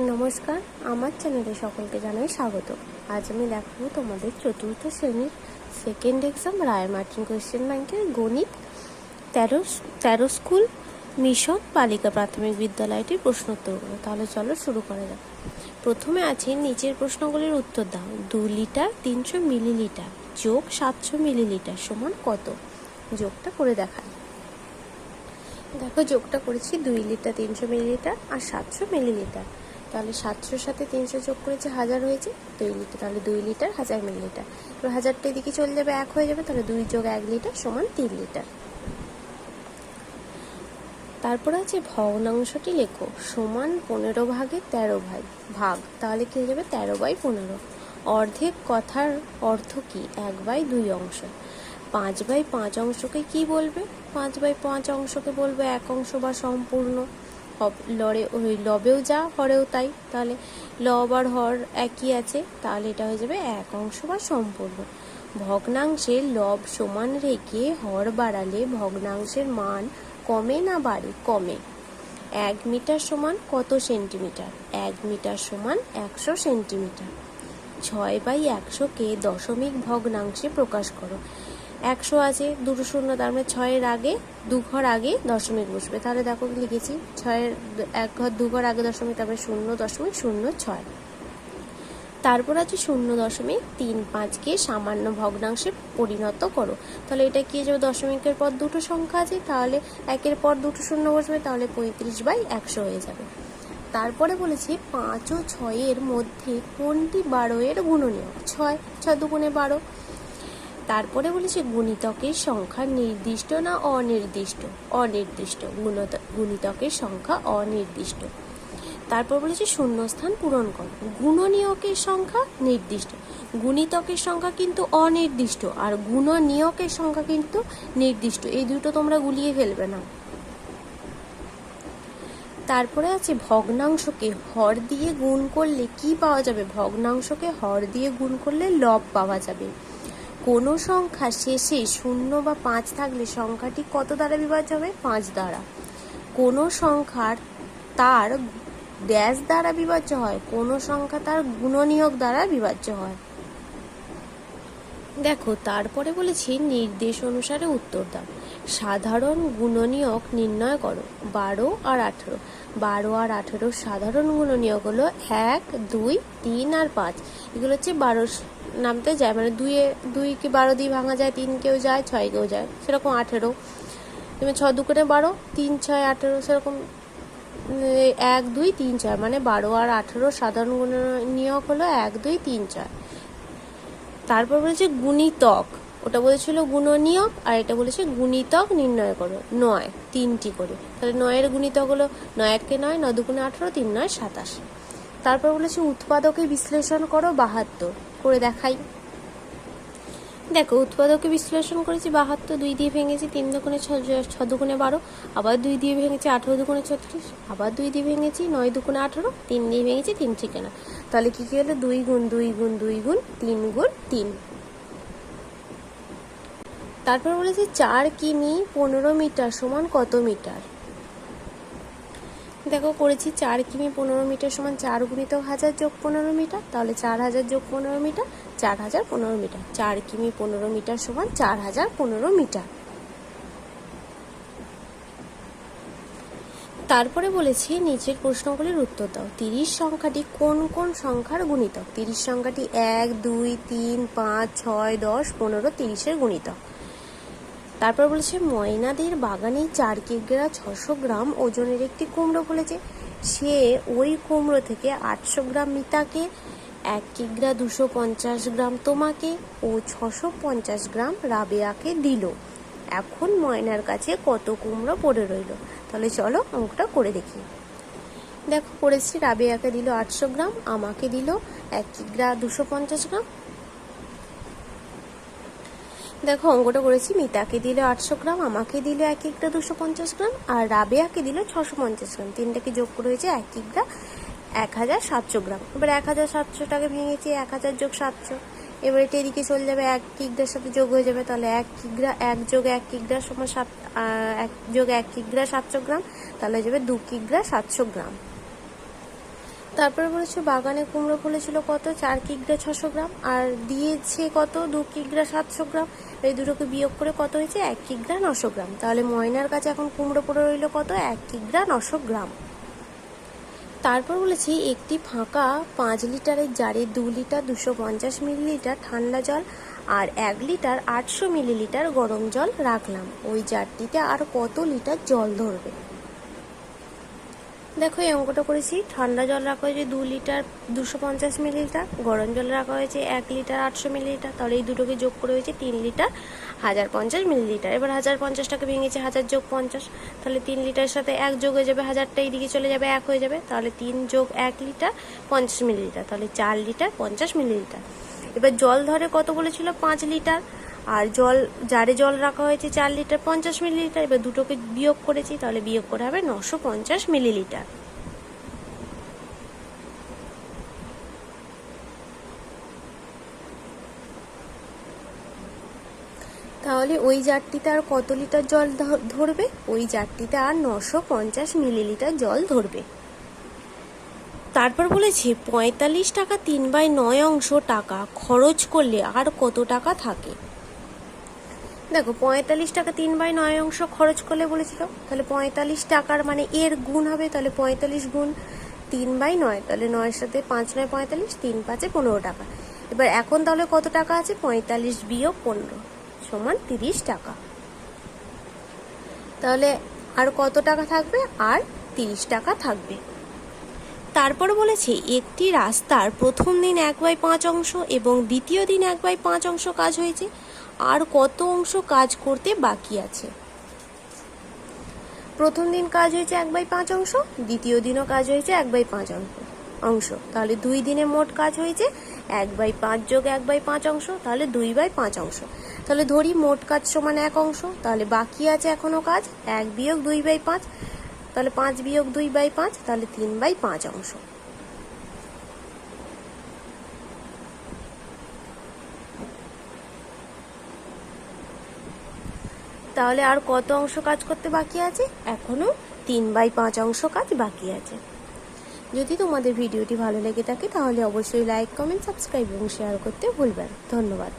নমস্কার, আমার চ্যানেলে সকলকে জানাই স্বাগত। আজ আমি দেখাবো তোমাদের চতুর্থ শ্রেণির second exam Ray Martin question ব্যাংকের গণিত, তেরো তেরো স্কুল, মিশন, বালিকা প্রাথমিক বিদ্যালয়টির প্রশ্নোত্তরগুলো। তাহলে চলো শুরু করা যাক। প্রথমে আছে নিচের প্রশ্নগুলির উত্তর দাও। দু লিটার, তিনশো মিলিলিটার, যোগ সাতশো মিলিলিটার সমান কত? যোগটা করে দেখায় দেখো, যোগটা করেছি দুই লিটার, তিনশো মিলিলিটার আর সাতশো মিলিলিটার। তাহলে সাতশোর সাথে তিনশো যোগ করেছে হাজার হয়েছে দুই লিটার, তাহলে দুই লিটার হাজার মিলিলিটার এবার হাজারটা এদিকে চলে যাবে, এক হয়ে যাবে, তাহলে দুই যোগ এক লিটার সমান তিন লিটার। তারপর আছে ভগ্নাংশটি লেখো, সমান পনেরো ভাগে তেরো ভাগ ভাগ, তাহলে কি হয়ে যাবে? তেরো বাই পনেরো। অর্ধেক কথার অর্থ কি? এক বাই দুই অংশ। পাঁচ বাই পাঁচ অংশকে কি বলবে? পাঁচ বাই পাঁচ অংশকে বলবে এক অংশ বা সম্পূর্ণ। হব- লড়ে, ওই লবেও যা হরেও তাই। তাহলে লব আর হর একই আছে, তাহলে এটা হয়ে যাবে এক অংশ বা সম্পূর্ণ। ভগ্নাংশে লব সমান রেখে হর বাড়ালে ভগ্নাংশের মান কমে না বাড়ে? কমে। এক মিটার সমান কত সেন্টিমিটার? এক মিটার সমান একশো সেন্টিমিটার। ছয় বাই একশোকে দশমিক ভগ্নাংশে প্রকাশ করো। একশো আছে, দুটো শূন্য, তার মানে ছয়ের আগে, দু ঘর আগে দশমিক বসবে। তাহলে দেখো লিখেছি, ছয়ের এক ঘর, দু ঘর আগে দশমিক তারপরে শূন্য দশমিক, শূন্য ছয়। তারপর আছে শূন্য দশমিক তিন পাঁচকে সামান্য ভগ্নাংশে পরিণত করো। তাহলে এটা কি যাবে? দশমিকের পর দুটো সংখ্যা আছে, তাহলে একের পর দুটো শূন্য বসবে, তাহলে পঁয়ত্রিশ বাই একশো হয়ে যাবে। তারপরে বলেছে পাঁচ ও ছয়ের মধ্যে কোনটি বারো এর গুণনীয় ছয় ছয় দুগুণে বারো। তারপরে বলেছে গুণিতকের সংখ্যা নির্দিষ্ট না অনির্দিষ্ট? অনির্দিষ্ট। গুণত- গুণিতকের সংখ্যা অনির্দিষ্ট। তারপর বলেছে শূন্যস্থান পূরণ করো। গুণনীয়কের সংখ্যা নির্দিষ্ট। গুণিতকের সংখ্যা কিন্তু অনির্দিষ্ট আর গুণনীয়কের সংখ্যা কিন্তু নির্দিষ্ট। এই দুটো তোমরা গুলিয়ে ফেলবে না। তারপরে আছে ভগ্নাংশকে হর দিয়ে গুণ করলে কি পাওয়া যাবে? ভগ্নাংশকে হর দিয়ে গুণ করলে লব পাওয়া যাবে। কোনো সংখ্যা শেষে শূন্য বা পাঁচ থাকলে সংখ্যাটি কত দ্বারা বিভাজ্য হবে? পাঁচ দ্বারা। কোনো সংখ্যার তার ড্যাশ দ্বারা বিভাজ্য হয়, কোনো সংখ্যা তার গুণনীয়ক দ্বারা বিভাজ্য হয়। দেখো, তারপরে বলেছি নির্দেশ অনুসারে উত্তর দাও। সাধারণ গুণনীয়ক নির্ণয় করো, বারো আর আঠেরো। বারো আর আঠেরো সাধারণ গুণনীয়ক হলো এক, দুই, তিন আর পাঁচ। এগুলো হচ্ছে বারো নামতে যায় মানে দুইয়ে, দুইকে বারো দিয়ে ভাঙা যায় তিন কেউ যায় ছয় কেউ যায়, সেরকম আঠেরো। তুমি ছ দুকোনে বারো, তিন ছয় আঠেরো, সেরকম এক, দুই, তিন ছয় মানে বারো আর আঠেরো সাধারণ গুণনীয়ক হলো এক, দুই, তিন ছয়। তারপর বলেছে গুণিতক, ওটা বলেছিল গুণনীয়ক, আর এটা বলেছে গুণিতক নির্ণয় করো, নয়, তিনটি করে। তাহলে নয়ের গুণিতক হলো নয় একে নয় নয় দুগুণে আঠারো, তিন নয় সাতাশ। তারপর বলেছে উৎপাদকে বিশ্লেষণ করো বাহাত্তর। করে দেখাই। দেখো উৎপাদকে বিশ্লেষণ করেছি, বাহাত্তর, দুই দিয়ে ভেঙেছি তিন দুগুণে ছ দুগুণে বারো, আবার দুই দিয়ে ভেঙেছি আঠেরো দুগুণে ছত্রিশ, আবার দুই দিয়ে ভেঙেছি নয় দুগুণে আঠেরো, তিন দিয়ে ভেঙেছি তিন ঠিকানা। তাহলে কি কী হলো? দুই গুণ দুই গুণ দুই গুণ, তিন গুণ, তিন। তারপর বলেছি, চার কিমি পনেরো মিটার সমান কত মিটার? দেখো করেছি চার কিমি পনেরো মিটার সমান চার গুণিত হাজার যোগ পনেরো মিটার, তাহলে চার হাজার যোগ পনেরো মিটার, চার হাজার পনেরো মিটার। চার কিমি পনেরো মিটার সমান চার হাজার পনেরো মিটার। তারপরে বলেছি নিচের প্রশ্নগুলির উত্তর দাও। তিরিশ সংখ্যাটি কোন কোন সংখ্যার গুণিতক? তিরিশ সংখ্যাটি এক, দুই, তিন, পাঁচ, ছয়, দশ, পনেরো, তিরিশের গুণিতক। তারপর বলেছে, ময়নাদের বাগানে চার কিগ্রা ছশো গ্রাম ওজনের একটি কুমড়ো ফলেছে। সে ওই কুমড়ো থেকে আটশো গ্রাম মিতাকে, এক কিগ্রা দুশো পঞ্চাশ গ্রাম তোমাকে ও ছশো পঞ্চাশ গ্রাম রাবেয়াকে দিল। এখন ময়নার কাছে কত কুমড়ো পড়ে রইল? তাহলে চলো অঙ্কটা করে দেখি। দেখো করেছি রাবেয়াকে দিল আটশো গ্রাম, আমাকে দিল এক কিগ্রা দুশো পঞ্চাশ গ্রাম দেখো, অঙ্কটা করেছি। মিতাকে দিলে আটশো গ্রাম, আমাকে দিলে এক একটা দুশো পঞ্চাশ গ্রাম, আর রাবেয়াকে দিল ছশো পঞ্চাশ গ্রাম। তিনটাকে যোগ করে হয়েছে এক একটা এক হাজার সাতশো গ্রাম। এবার এক হাজার সাতশোটাকে ভেঙেছি, এক হাজার যোগ সাতশো। এবার এটা এদিকে চলে যাবে এক কিগ্রার সাথে যোগ হয়ে যাবে, তাহলে এক কিগ্রা এক যোগ এক কিগ্রা সমান সাত এক যোগ এক কিগ্রা সাতশো গ্রাম, তাহলে হয়ে যাবে দু কিগ্রা সাতশো গ্রাম। তারপরে বলেছে, বাগানে কুমড়ো ফলেছিল কত? চার কিগ্রা ছশো গ্রাম। আর দিয়েছে কত? দু কিগ্রা সাতশো গ্রাম। এই দুটোকে বিয়োগ করে কত হয়েছে? এক কিগ্রা নশো গ্রাম। তাহলে ময়নার কাছে এখন কুমড়ো পড়ে রইল কত? এক কিগ্রা নশো গ্রাম। তারপর বলেছি, একটি ফাঁকা পাঁচ লিটারের জারে দু লিটার দুশো পঞ্চাশ মিলিলিটার ঠান্ডা জল আর এক লিটার আটশো মিলিলিটার গরম জল রাখলাম। ওই জারটিতে আর কত লিটার জল ধরবে? দেখো, এই অঙ্কটা করেছি। ঠান্ডা জল রাখা হয়েছে দু লিটার দুশো পঞ্চাশ মিলিলিটার, গরম জল রাখা হয়েছে এক লিটার আটশো মিলিলিটার, তাহলে এই দুটোকে যোগ করে হয়েছে তিন লিটার হাজার পঞ্চাশ মিলিলিটার। এবার হাজার পঞ্চাশটাকে ভেঙেছে হাজার যোগ পঞ্চাশ, তাহলে তিন লিটারের সাথে এক যোগ হয়ে যাবে হাজারটা এইদিকে চলে যাবে এক হয়ে যাবে, তাহলে তিন যোগ এক লিটার পঞ্চাশ মিলিলিটার, তাহলে চার লিটার পঞ্চাশ মিলিলিটার। এবার জল ধরে কত বলেছিল? পাঁচ লিটার। আর জল জারে জল রাখা হয়েছে চার লিটার, পঞ্চাশ মিলিলিটার, এবার দুটোকে বিয়োগ করেছি, তাহলে বিয়োগ করে হবে নশো পঞ্চাশ মিলিলিটার। তাহলে ওই জারটিতে আর কত লিটার জল ধরবে? ওই জারটিতে আর নশো পঞ্চাশ মিলিলিটার জল ধরবে। তারপর বলেছে, পঁয়তাল্লিশ টাকা তিন বাই নয় অংশ টাকা, খরচ করলে আর কত টাকা থাকে? দেখো, পঁয়তাল্লিশ টাকা তিন বাই নয় অংশ খরচ করলে বলেছিল তাহলে পঁয়তাল্লিশ টাকার মানে এর গুণ হবে, তাহলে পঁয়তাল্লিশ গুণ তিন বাই নয়, তাহলে নয়ের সাথে পাঁচ নয় পঁয়তাল্লিশ, তিন পাঁচে পনেরো টাকা। এবার এখন তাহলে কত টাকা আছে? পঁয়তাল্লিশ বিয়োগ পনেরো সমান তিরিশ টাকা। তাহলে আর কত টাকা থাকবে? আর তিরিশ টাকা থাকবে। তারপর বলেছে, একটি রাস্তার প্রথম দিন এক বাই পাঁচ অংশ এবং দ্বিতীয় দিন এক বাই পাঁচ অংশ কাজ হয়েছে। আর কত অংশ কাজ করতে বাকি আছে। প্রথম দিন কাজ হয়েছে এক বাই পাঁচ অংশ, দ্বিতীয় দিনও কাজ হয়েছে এক বাই পাঁচ অংশ। অংশ। তাহলে দুই দিনে মোট কাজ হয়েছে এক বাই পাঁচ যোগ এক বাই পাঁচ অংশ, তাহলে দুই বাই পাঁচ অংশ। তাহলে ধরি মোট কাজ সমান এক অংশ, তাহলে বাকি আছে এখনও কাজ, এক বিয়োগ দুই বাই পাঁচ, তাহলে পাঁচ বিয়োগ দুই বাই পাঁচ, তাহলে তিন বাই পাঁচ অংশ। তাহলে আর কত অংশ কাজ করতে বাকি আছে? এখনও তিন বাই পাঁচ অংশ কাজ বাকি আছে। যদি তোমাদের ভিডিওটি ভালো লেগে থাকে, তাহলে অবশ্যই লাইক কমেন্ট সাবস্ক্রাইব এবং শেয়ার করতে ভুলবেন ধন্যবাদ।